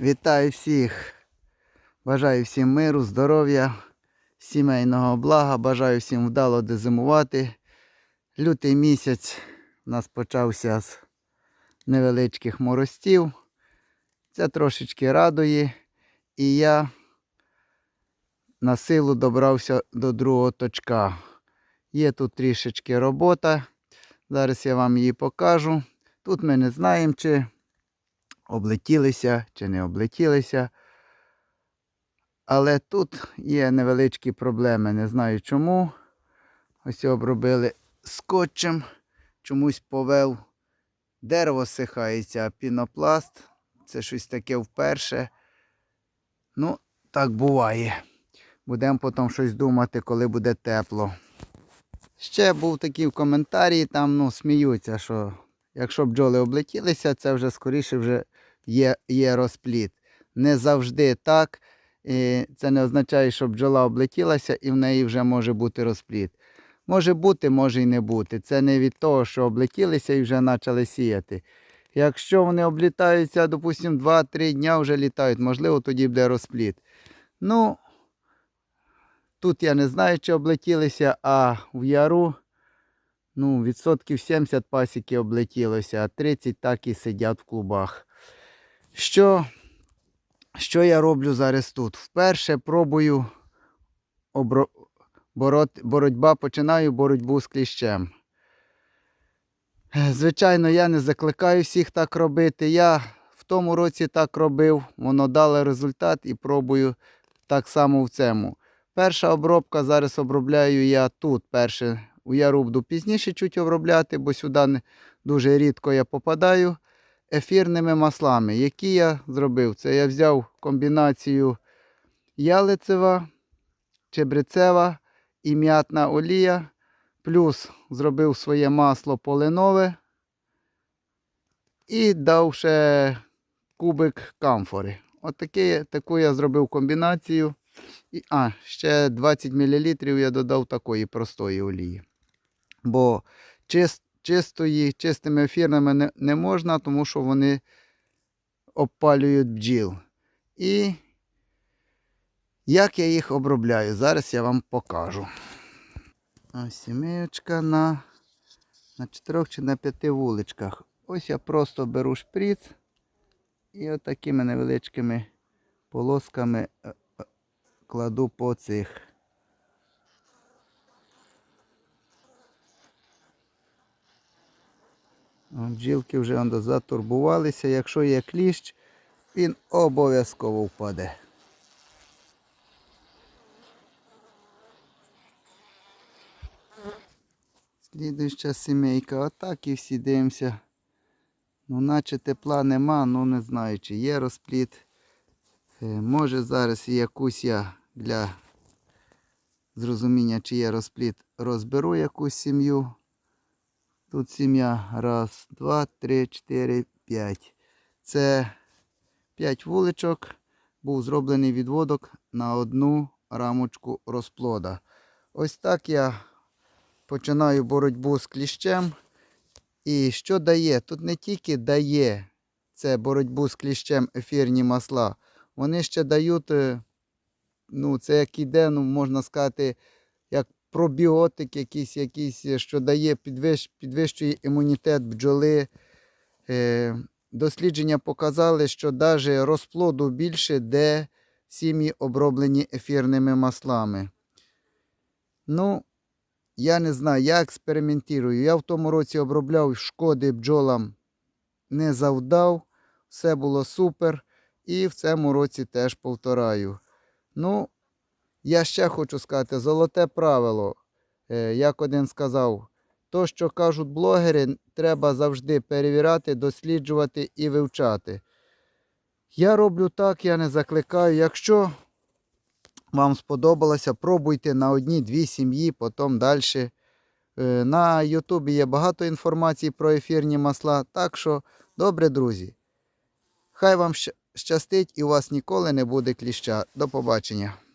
Вітаю всіх. Бажаю всім миру, здоров'я, сімейного блага. Бажаю всім вдало дезимувати. Лютий місяць у нас почався з невеличких морозців. Це трошечки радує. І я на силу добрався до другого точка. Є тут трішечки робота. Зараз я вам її покажу. Тут ми не знаємо, чи облетілися, чи не облетілися. Але тут є невеличкі проблеми. Не знаю чому. Ось обробили скотчем. Чомусь повел. Дерево сихається, а пінопласт. Це щось таке вперше. Ну, так буває. Будемо потім щось думати, коли буде тепло. Ще був такий в коментарі, там ну, сміються, що якщо бджоли облетілися, це вже скоріше вже є, є розпліт. Не завжди так. І це не означає, що бджола облетілася і в неї вже може бути розпліт. Може бути, може і не бути. Це не від того, що облетілися і вже почали сіяти. Якщо вони облітаються, допустимо, 2-3 дня вже літають, можливо, тоді буде розпліт. Ну, тут я не знаю, чи облетілися, а в яру ну, відсотків 70 пасіки облетілося, а 30 так і сидять в клубах. Що, що я роблю зараз тут? Вперше пробую обро... борот... боротьба, починаю боротьбу з кліщем. Звичайно, я не закликаю всіх так робити. Я в тому році так робив, воно дало результат і пробую так само в цьому. Перша обробка зараз обробляю я тут. Перше у яру пізніше чуть обробляти, бо сюди дуже рідко я попадаю ефірними маслами. Які я зробив? Це я взяв комбінацію ялицева, чебрецева і м'ятна олія. Плюс зробив своє масло полинове і дав ще кубик камфори. От таке, таку я зробив комбінацію. І, а, ще 20 мл я додав такої простої олії. Бо чист, чистої, чистими ефірними не, не можна, тому що вони обпалюють бджіл. І як я їх обробляю, зараз я вам покажу. Ось сімеєчка на, на 4 чи на 5 вуличках. Ось я просто беру шприц і отакими невеличкими полосками е, е, кладу по цих. Бджілки вже затурбувалися. Якщо є кліщ, він обов'язково впаде. Слідуюча сімейка, отак і всі дивимося. Ну, наче тепла нема, ну не знаю, чи є розпліт. Е, Може зараз якусь я для зрозуміння, чи є розпліт, розберу якусь сім'ю. Тут сім'я. Раз, два, три, чотири, п'ять. Це п'ять вуличок. Був зроблений відводок на одну рамочку розплода. Ось так я починаю боротьбу з кліщем. І що дає? Тут не тільки дає це боротьбу з кліщем ефірні масла, вони ще дають, е, ну, це як іде, ну, можна сказати, як пробіотик якийсь, якийсь, е, що дає, підвищ, підвищує імунітет бджоли. Е, дослідження показали, що навіть розплоду більше, де сім'ї оброблені ефірними маслами. Ну, я не знаю, я експериментую. Я в тому році обробляв шкоди бджолам не завдав. Все було супер. І в цьому році теж повтораю. Ну, я ще хочу сказати, золоте правило. Е, Як один сказав, то, що кажуть блогери, треба завжди перевіряти, досліджувати і вивчати. Я роблю так, я не закликаю. Якщо вам сподобалося, пробуйте на одні-дві сім'ї, потім далі. Е, На Ютубі є багато інформації про ефірні масла. Так що, добре, друзі. Хай вам щастить і у вас ніколи не буде кліща. До побачення.